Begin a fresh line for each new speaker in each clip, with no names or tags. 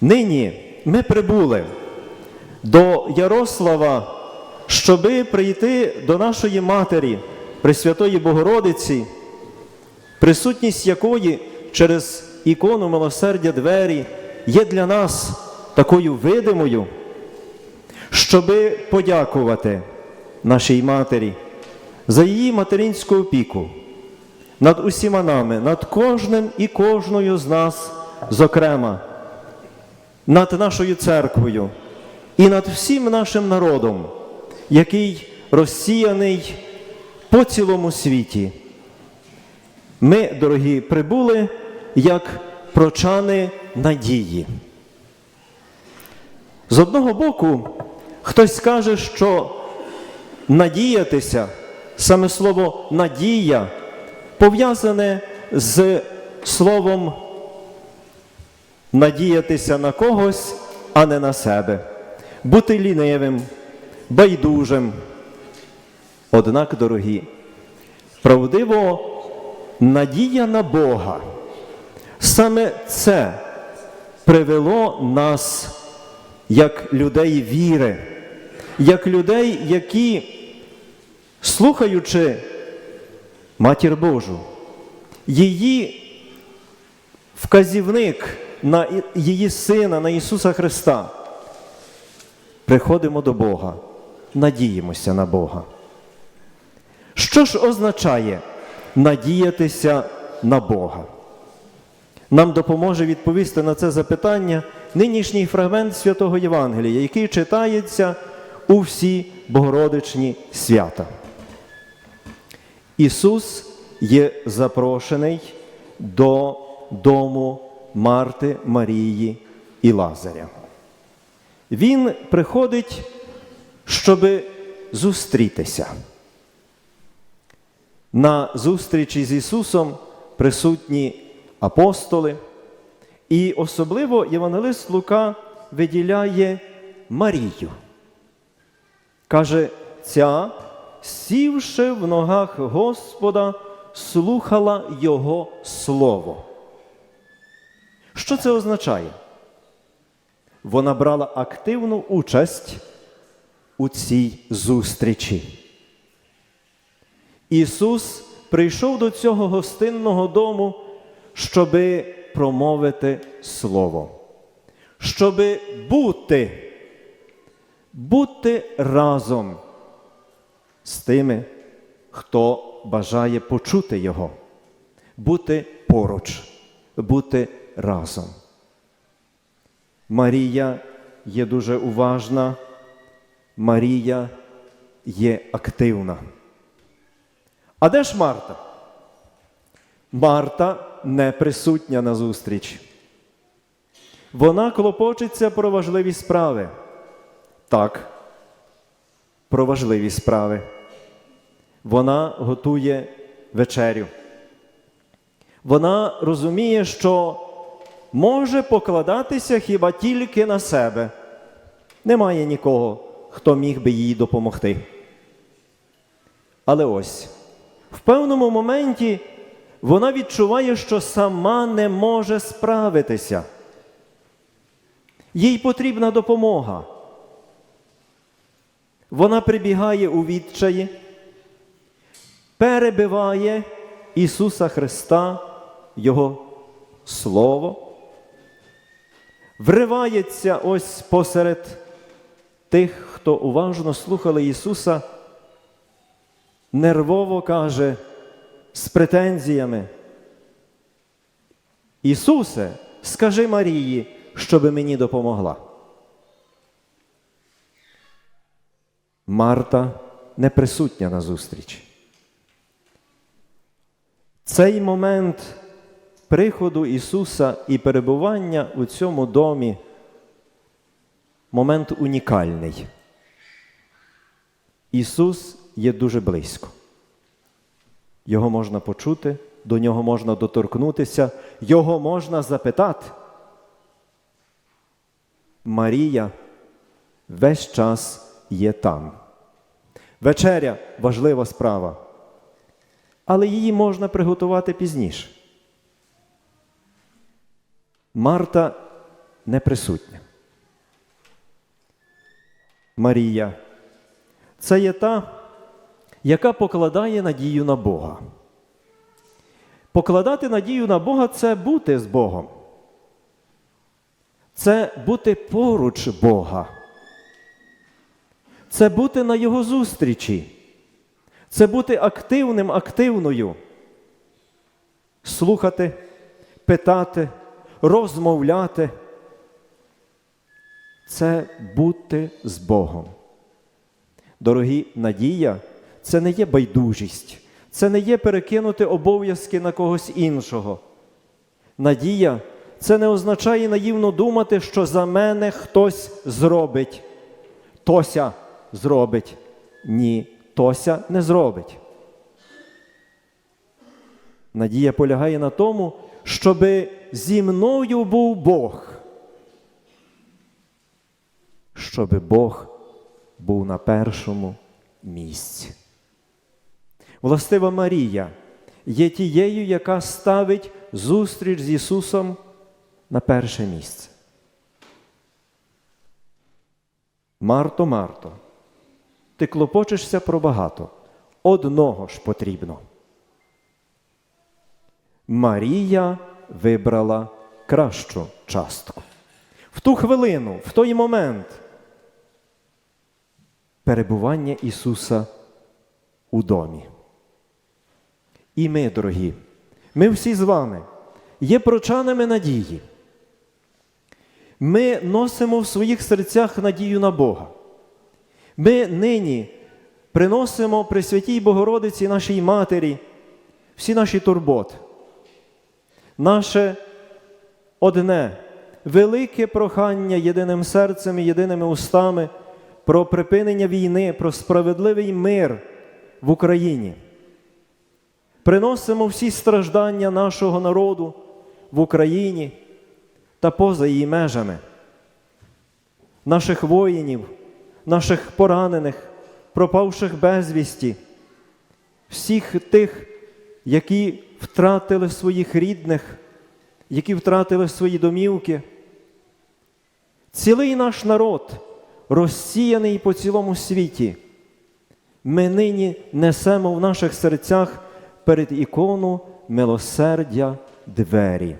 Нині ми прибули до Ярослава, щоби прийти до нашої Матері, Пресвятої Богородиці, присутність якої через ікону милосердя двері є для нас такою видимою, щоби подякувати нашій матері за її материнську опіку над усіма нами, над кожним і кожною з нас, зокрема, над нашою церквою і над всім нашим народом, який розсіяний по цілому світі. Ми, дорогі, прибули як прочани надії. З одного боку, хтось скаже, що надіятися, саме слово надія пов'язане з словом надіятися на когось, а не на себе, бути лінивим, байдужим. Однак, дорогі, правдиво, надія на Бога. Саме це привело нас як людей віри, як людей, які, слухаючи Матір Божу, її вказівник на її Сина, на Ісуса Христа, приходимо до Бога, надіємося на Бога. Що ж означає надіятися на Бога? Нам допоможе відповісти на це запитання нинішній фрагмент святого Євангелія, який читається у всі Богородичні свята. Ісус є запрошений до дому Марти, Марії і Лазаря. Він приходить, щоб зустрітися. На зустрічі з Ісусом присутні апостоли, і особливо Євангелист Лука виділяє Марію. Каже, ця, сівши в ногах Господа, слухала Його Слово. Що це означає? Вона брала активну участь у цій зустрічі. Ісус прийшов до цього гостинного дому, щоби промовити Слово, щоби бути, бути разом з тими, хто бажає почути Його, бути поруч, бути разом. Марія є дуже уважна, Марія є активна. А де ж Марта? Марта не присутня на зустріч. Вона клопочеться про важливі справи. Так, про важливі справи. Вона готує вечерю. Вона розуміє, що може покладатися хіба тільки на себе. Немає нікого, хто міг би їй допомогти. Але ось в певному моменті вона відчуває, що сама не може справитися. Їй потрібна допомога. Вона прибігає у відчаї, перебиває Ісуса Христа, Його Слово, вривається ось посеред тих, хто уважно слухали Ісуса нервово каже з претензіями. Ісусе, скажи Марії, щоби мені допомогла. Марта не присутня на зустрічі. Цей момент приходу Ісуса і перебування у цьому домі момент унікальний. Ісус є дуже близько. Його можна почути, до нього можна доторкнутися, його можна запитати. Марія весь час є там. Вечеря важлива справа, але її можна приготувати пізніше. Марта не присутня. Марія це є та, яка покладає надію на Бога. Покладати надію на Бога це бути з Богом. Це бути поруч Бога. Це бути на Його зустрічі. Це бути активним, активною. Слухати, питати, розмовляти. Це бути з Богом. Дорогі, надія це не є байдужість, це не є перекинути обов'язки на когось іншого. Надія це не означає наївно думати, що за мене хтось зробить. Тося зробить. Ні, Тося не зробить. Надія полягає на тому, щоби зі мною був Бог. Щоби Бог був на першому місці. Властива Марія є тією, яка ставить зустріч з Ісусом на перше місце. Марто, Марто, ти клопочешся про багато. Одного ж потрібно. Марія вибрала кращу частку. В ту хвилину, в той момент перебування Ісуса у домі. І ми, дорогі, ми всі з вами є прочанами надії. Ми носимо в своїх серцях надію на Бога. Ми нині приносимо при святій Богородиці нашій Матері всі наші турботи. Наше одне велике прохання єдиним серцем і єдиними устами про припинення війни, про справедливий мир в Україні. Приносимо всі страждання нашого народу в Україні та поза її межами, наших воїнів, наших поранених, пропавших безвісті, всіх тих, які втратили своїх рідних, які втратили свої домівки. Цілий наш народ, розсіяний по цілому світі, ми нині несемо в наших серцях перед ікону милосердя двері.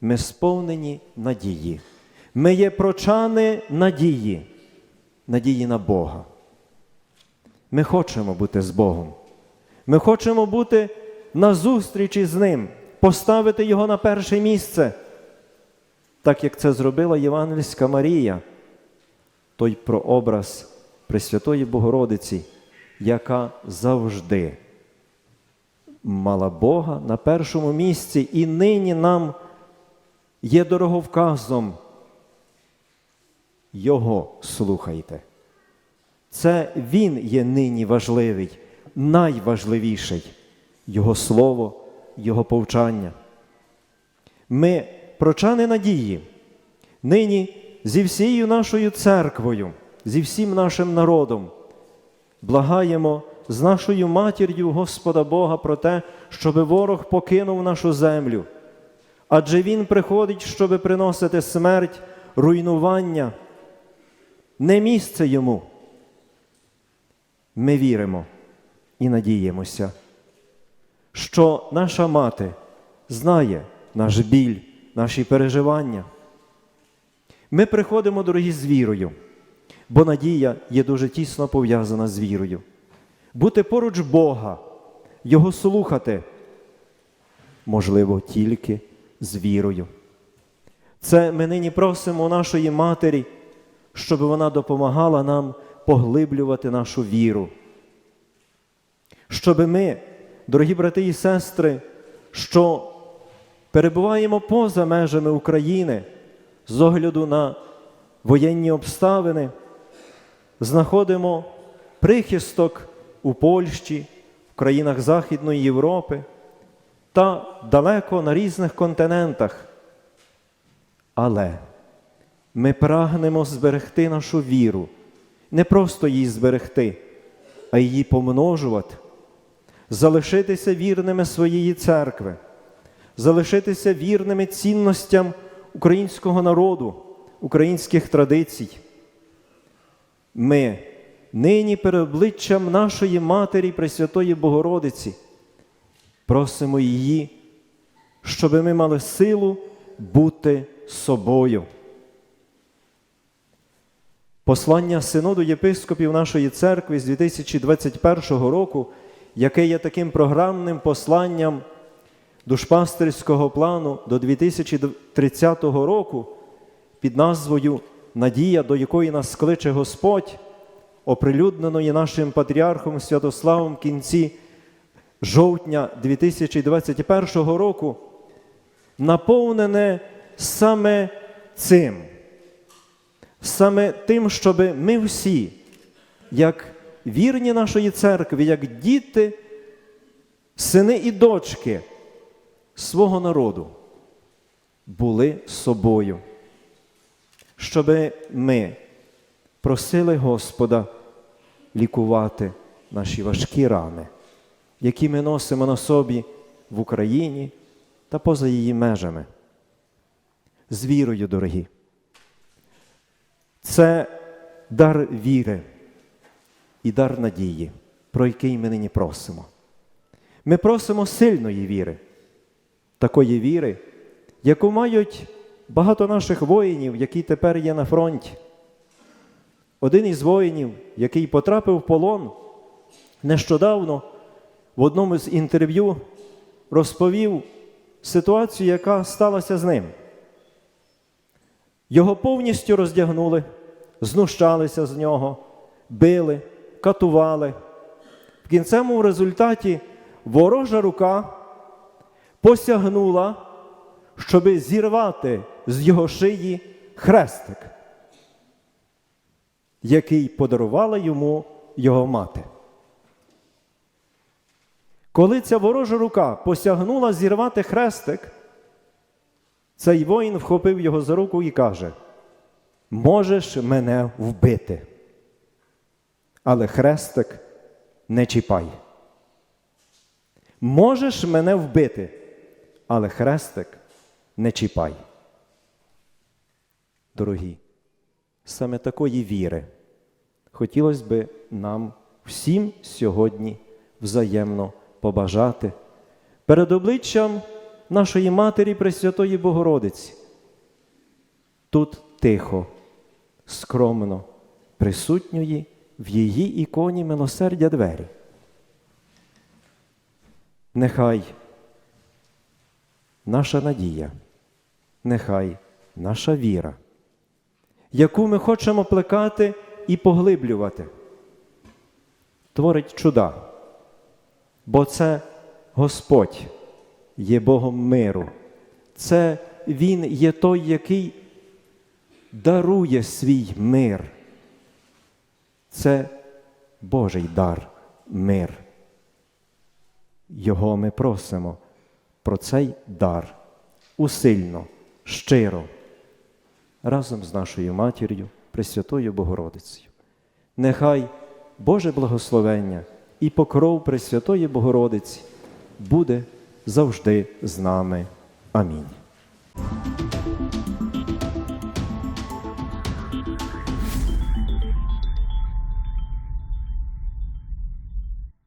Ми сповнені надії. Ми є прочани надії, надії на Бога. Ми хочемо бути з Богом. Ми хочемо бути на зустрічі з Ним, поставити Його на перше місце, так як це зробила Євангельська Марія, той прообраз Пресвятої Богородиці, яка завжди мала Бога на першому місці і нині нам є дороговказом. Його слухайте. Це Він є нині важливий, найважливіший Його слово, Його повчання. Ми, прочани надії, нині зі всією нашою церквою, зі всім нашим народом, благаємо з нашою матір'ю Господа Бога про те, щоби ворог покинув нашу землю. Адже Він приходить, щоби приносити смерть, руйнування, не місце йому. Ми віримо і надіємося, що наша мати знає наш біль, наші переживання. Ми приходимо, дорогі, з вірою, бо надія є дуже тісно пов'язана з вірою. Бути поруч Бога, Його слухати, можливо, тільки з вірою. Це ми нині просимо нашої Матері, щоб вона допомагала нам поглиблювати нашу віру. Щоб ми, дорогі брати і сестри, що перебуваємо поза межами України з огляду на воєнні обставини, знаходимо прихисток у Польщі, в країнах Західної Європи та далеко на різних континентах. Але ми прагнемо зберегти нашу віру, не просто її зберегти, а її помножувати, залишитися вірними своєї церкви, залишитися вірними цінностям українського народу, українських традицій. Ми нині перед обличчям нашої Матері Пресвятої Богородиці просимо її, щоб ми мали силу бути собою. Послання Синоду єпископів нашої церкви з 2021 року, яке є таким програмним посланням душпастерського плану до 2030 року під назвою Надія, до якої нас кличе Господь, оприлюдненої нашим патріархом Святославом в кінці жовтня 2021 року, наповнене саме цим, саме тим, щоб ми всі, як вірні нашої церкви, як діти, сини і дочки свого народу, були собою, щоб ми просили Господа лікувати наші важкі рани, які ми носимо на собі в Україні та поза її межами. З вірою, дорогі. Це дар віри і дар надії, про який ми нині просимо. Ми просимо сильної віри, такої віри, яку мають багато наших воїнів, які тепер є на фронті. Один із воїнів, який потрапив в полон, нещодавно в одному з інтерв'ю розповів ситуацію, яка сталася з ним. Його повністю роздягнули, знущалися з нього, били, катували. В кінцевому результаті ворожа рука посягнула, щоби зірвати з його шиї хрестик, який подарувала йому його мати. Коли ця ворожа рука посягнула зірвати хрестик, цей воїн вхопив його за руку і каже: Можеш мене вбити, але хрестик не чіпай. Можеш мене вбити, але хрестик не чіпай. Дорогі, саме такої віри хотілося би нам всім сьогодні взаємно побажати перед обличчям нашої Матері Пресвятої Богородиці. Тут тихо, скромно, присутньої в її іконі милосердя двері. Нехай наша надія, нехай наша віра, яку ми хочемо плекати і поглиблювати, творить чуда, бо це Господь є Богом миру. Це Він є той, який дарує свій мир. Це Божий дар, мир. Його ми просимо про цей дар усильно, щиро, разом з нашою матір'ю, Пресвятою Богородицею. Нехай Боже благословення і покров Пресвятої Богородиці буде завжди з нами. Амінь.